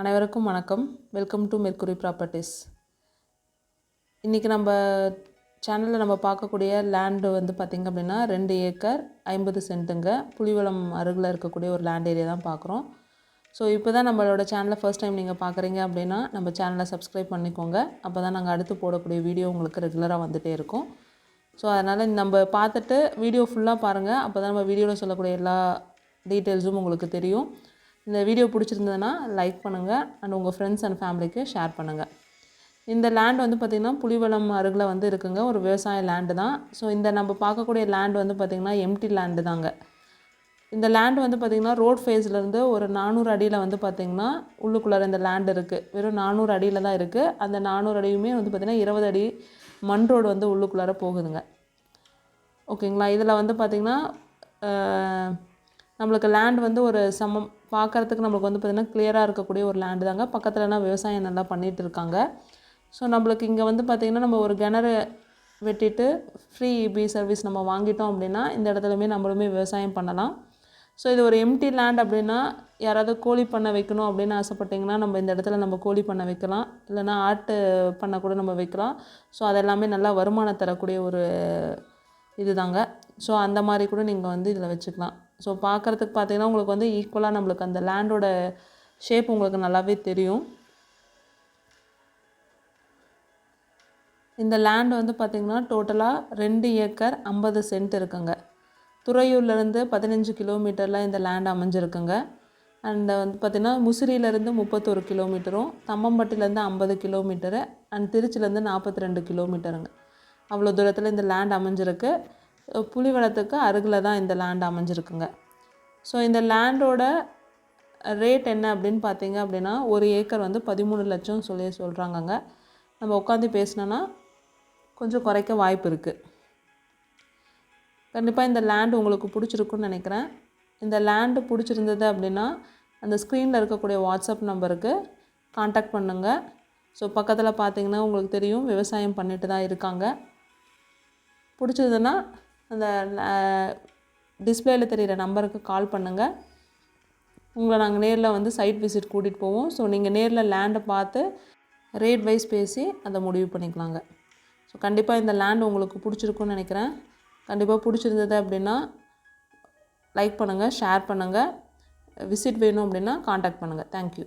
அனைவருக்கும் வணக்கம். Welcome to mercury properties இன்றைக்கி நம்ம சேனலில் நம்ம பார்க்கக்கூடிய லேண்டு வந்து பார்த்திங்க அப்படின்னா ரெண்டு ஏக்கர் ஐம்பது சென்ட்டுங்க. புலிவளம் அருகில் இருக்கக்கூடிய ஒரு லேண்ட் ஏரியா தான் பார்க்குறோம். ஸோ இப்போ தான் நம்மளோட சேனலை ஃபர்ஸ்ட் டைம் நீங்கள் பார்க்குறீங்க அப்படின்னா நம்ம சேனலை சப்ஸ்கிரைப் பண்ணிக்கோங்க. அப்போ தான் நாங்கள் அடுத்து போடக்கூடிய வீடியோ உங்களுக்கு ரெகுலராக வந்துகிட்டே இருக்கும். ஸோ அதனால் நம்ம பார்த்துட்டு வீடியோ ஃபுல்லாக பாருங்கள் அப்போ தான் நம்ம வீடியோவில் சொல்லக்கூடிய எல்லா டீட்டெயில்ஸும் உங்களுக்கு தெரியும். இந்த வீடியோ பிடிச்சிருந்ததுன்னா லைக் பண்ணுங்கள் அண்ட் உங்கள் ஃப்ரெண்ட்ஸ் அண்ட் ஃபேமிலிக்கு ஷேர் பண்ணுங்கள் இந்த லேண்ட் வந்து பார்த்திங்கன்னா புலிவளம் அருகில் வந்து இருக்குங்க. ஒரு விவசாய லேண்டு தான். ஸோ இந்த நம்ம பார்க்கக்கூடிய லேண்ட் வந்து பார்த்திங்கன்னா எம்டி லேண்டு தாங்க. இந்த லேண்ட் வந்து பார்த்திங்கன்னா ரோட் ஃபேஸ்லேருந்து ஒரு நானூறு அடியில் வந்து பார்த்திங்கன்னா உள்ளுக்குள்ளார இந்த லேண்ட் இருக்குது வெறும் நானூறு அடியில் தான் இருக்குது அந்த நானூறு அடியுமே வந்து பார்த்திங்கன்னா இருபது அடி மண் ரோடு வந்து உள்ளுக்குள்ளார போகுதுங்க. ஓகேங்களா இதில் வந்து பார்த்திங்கன்னா நம்மளுக்கு லேண்ட் வந்து ஒரு சமம். பார்க்குறதுக்கு நம்மளுக்கு வந்து பார்த்திங்கன்னா கிளியராக இருக்கக்கூடிய ஒரு லேண்டு தாங்க. பக்கத்துலலாம் விவசாயம் நல்லா பண்ணிகிட்டு இருக்காங்க. ஸோ நம்மளுக்கு இங்கே வந்து பார்த்திங்கன்னா நம்ம ஒரு கிணறு வெட்டிட்டு ஃப்ரீ இபி சர்வீஸ் நம்ம வாங்கிட்டோம் அப்படின்னா இந்த இடத்துலையுமே நம்மளுமே விவசாயம் பண்ணலாம். ஸோ இது ஒரு எம்டி லேண்ட் அப்படின்னா யாராவது கோழி பண்ண வைக்கணும் அப்படின்னு ஆசைப்பட்டிங்கன்னா நம்ம இந்த இடத்துல நம்ம கோழி பண்ண வைக்கலாம். இல்லைன்னா ஆட்டு பண்ண கூட நம்ம வைக்கலாம். ஸோ அதெல்லாமே நல்லா வருமானம் தரக்கூடிய ஒரு இதுதாங்க ஸோ அந்த மாதிரி கூட நீங்கள் வந்து இதில் வச்சுக்கலாம். ஸோ பார்க்குறதுக்கு பார்த்தீங்கன்னா உங்களுக்கு வந்து ஈக்குவலாக நம்மளுக்கு அந்த லேண்டோட ஷேப் உங்களுக்கு நல்லாவே தெரியும். இந்த லேண்ட் வந்து பார்த்திங்கன்னா டோட்டலாக ரெண்டு ஏக்கர் ஐம்பது சென்ட் இருக்குங்க. துறையூர்லேருந்து பதினஞ்சு கிலோமீட்டரில் இந்த லேண்ட் அமைஞ்சிருக்குங்க. அண்ட் வந்து பார்த்திங்கன்னா முசிறியிலேருந்து முப்பத்தொரு கிலோமீட்டரும் தம்மம்பட்டிலேருந்து ஐம்பது கிலோமீட்டரு அண்ட் திருச்சிலேருந்து நாற்பத்தி ரெண்டு கிலோமீட்டருங்க. அவ்வளோ தூரத்தில் இந்த லேண்ட் அமைஞ்சிருக்கு. அஹ் அருகில் தான் இந்த லேண்ட் அமைஞ்சிருக்குங்க. ஸோ இந்த லேண்டோட ரேட் என்ன அப்படின்னு பார்த்தீங்க அப்படின்னா ஒரு ஏக்கர் வந்து பதிமூணு லட்சம் சொல்லி சொல்கிறாங்கங்க நம்ம உட்காந்து பேசினோன்னா கொஞ்சம் குறைக்க வாய்ப்பு இருக்குது கண்டிப்பாக இந்த லேண்ட் உங்களுக்கு பிடிச்சிருக்குன்னு நினைக்கிறேன். இந்த லேண்டு பிடிச்சிருந்தது அப்படின்னா அந்த ஸ்க்ரீனில் இருக்கக்கூடிய வாட்ஸ்அப் நம்பருக்கு காண்டாக்ட் பண்ணுங்கள் ஸோ பக்கத்தில் பார்த்தீங்கன்னா உங்களுக்கு தெரியும் விவசாயம் பண்ணிட்டு தான் இருக்காங்க. பிடிச்சதுன்னா அந்த டிஸ்பிளேயில் தெரிகிற நம்பருக்கு கால் பண்ணுங்கள் உங்களை நாங்கள் நேரில் வந்து சைட் விசிட் கூட்டிகிட்டு போவோம். ஸோ நீங்கள் நேரில் லேண்டை பார்த்து ரேட் வைஸ் பேசி அதை முடிவு பண்ணிக்கலாங்க. ஸோ கண்டிப்பாக இந்த லேண்ட் உங்களுக்கு பிடிச்சிருக்குன்னு நினைக்கிறேன். கண்டிப்பாக பிடிச்சிருந்தது அப்படின்னா லைக் பண்ணுங்கள் ஷேர் பண்ணுங்கள் விசிட் வேணும் அப்படின்னா காண்டாக்ட் பண்ணுங்கள் தேங்க்யூ